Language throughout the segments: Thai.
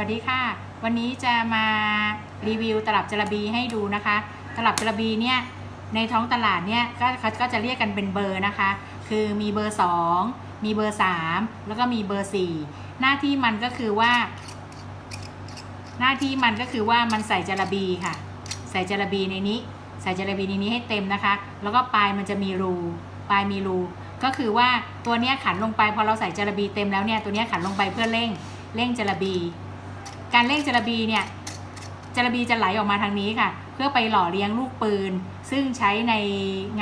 วัสดีค่ะ วันนี้จะมารีวิวตลับจระบีให้ดูนะคะ ตลับจระบีเนี่ยในท้องตลาดเนี่ยก็เขาก็จะเรียกกันเป็นเบอร์นะคะ คือมีเบอร์ 2 มีเบอร์ 3 แล้วก็มีเบอร์ 4 หน้าที่มันก็คือว่า หน้าที่มันก็คือว่ามันใส่จระบีค่ะ ใส่จระบีในนี้ ใส่จระบีในนี้ให้เต็มนะคะ แล้วก็ปลายมันจะมีรูปลายมีรูก็คือว่าตัวนี้ขันลงไปพอเราใส่จระบีเต็มแล้วเนี่ยตัวนี้ขันลงไปเพื่อเร่งเร่งจระบี การเร่งจระบีเนี่ยจระบีจะไหลออกมาทางนี้ค่ะ เพื่อไปหล่อเลี้ยงลูกปืน ซึ่งใช้ใน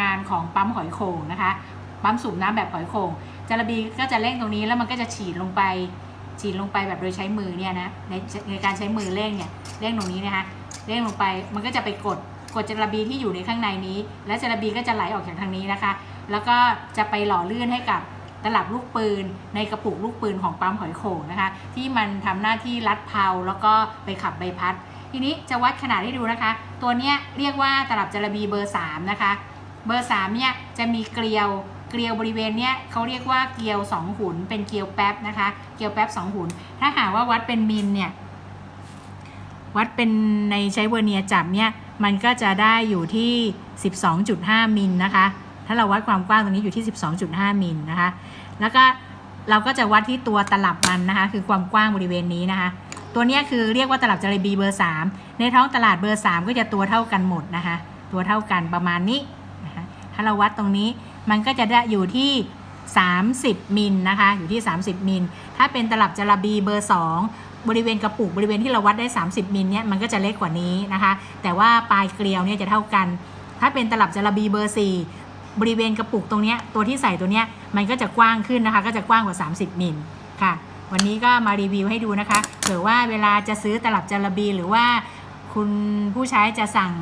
งานของปั๊มหอยโข่งนะคะปั๊มสูบน้ำแบบหอยโข่งจระบีก็จะเร่งตรงนี้แล้วมันก็จะฉีดลงไป ฉีดลงไปแบบโดยใช้มือเนี่ยนะในในการใช้มือเร่งเนี่ยเร่งตรงนี้นะคะเร่งลงไปมันก็จะไปกดกดจระบีที่อยู่ในข้างในนี้ และจระบีก็จะไหลออกจากทางนี้นะคะ แล้วก็จะไปหล่อลื่นให้กับ ตลับลูกปืน ในกระปุกลูกปืนของปั๊มหอยโข่งนะคะ ที่มันทำหน้าที่รัดเพลาแล้วก็ไปขับใบพัด ทีนี้จะวัดขนาดให้ดูนะคะ ตัวเนี้ยเรียกว่าตลับจระบีเบอร์3นะคะเบอร์3เนี่ยจะมีเกลียวเกลียวบริเวณเนี้ยเขาเรียกว่าเกลียว 2 หุน เป็นเกลียวแป๊บนะคะ เกลียวแป๊บ 2 หุน ถ้าหากว่าวัดเป็นมิลเนี่ยวัดเป็นในใช้เวอร์เนียจับเนี่ยมันก็จะได้อยู่ที่ 12.5 มิลนะคะ ถ้าเราวัดความกว้างตรงนี้อยู่ที่ 12.5 มิลนะคะ แล้วก็เราก็จะวัดที่ตัวตลับมันนะคะ คือความกว้างบริเวณนี้นะคะ ตัวนี้คือเรียกว่าตลับจระบีเบอร์ 3 ในท้องตลาดเบอร์ 3 ก็จะตัวเท่ากันหมดนะคะ ตัวเท่ากันประมาณนี้นะคะ ถ้าเราวัดตรงนี้มันก็จะได้อยู่ที่ 30 มิลนะคะ อยู่ที่ 30 มิล ถ้าเป็นตลับจระบีเบอร์ 2บริเวณกระปุกบริเวณที่เราวัดได้ 30 มิลเนี่ยมันก็จะเล็กกว่านี้นะคะ แต่ว่าปลายเกลียวเนี่ยจะเท่ากัน ถ้าเป็นตลับจระบีเบอร์ 4 บริเวณกระปุกตรงนี้ตัวที่ใส่ตัวนี้มันก็จะกว้างขึ้นนะคะ ก็จะกว้างกว่า 30มิลค่ะ วันนี้ก็มารีวิวให้ดูนะคะเผื่อว่าเวลาจะซื้อตลับจาระบีหรือว่าคุณผู้ใช้จะสั่ง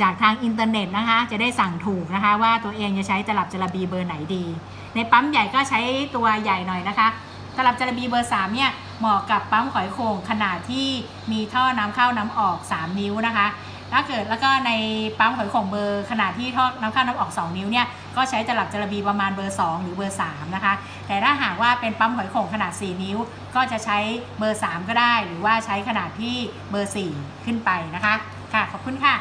จากทางอินเทอร์เน็ตนะคะ จะได้สั่งถูกนะคะ ว่าตัวเองจะใช้ตลับจระบีเบอร์ไหนดี ในปั๊มใหญ่ก็ใช้ตัวใหญ่หน่อยนะคะ ตลับจระบีเบอร์3เนี่ยเหมาะกับปั๊มหอยโข่งขนาดที่มีท่อน้ำเข้าน้ำออก 3 นิ้วนะคะ ถ้าเกิดแล้วก็ในปั๊มหอยข่งเบอร์ขนาดที่ท่อน้ำเข้าน้ำออก 2 นิ้วเนี่ยก็ใช้จลับจระบีประมาณเบอร์ 2 หรือเบอร์ 3 นะคะ แต่ถ้าหากว่าเป็นปั๊มหอยข่งขนาด 4 นิ้ว ก็จะใช้เบอร์ 3 ก็ได้ หรือว่าใช้ขนาดที่เบอร์ 4 ขึ้นไปนะคะ ค่ะขอบคุณค่ะ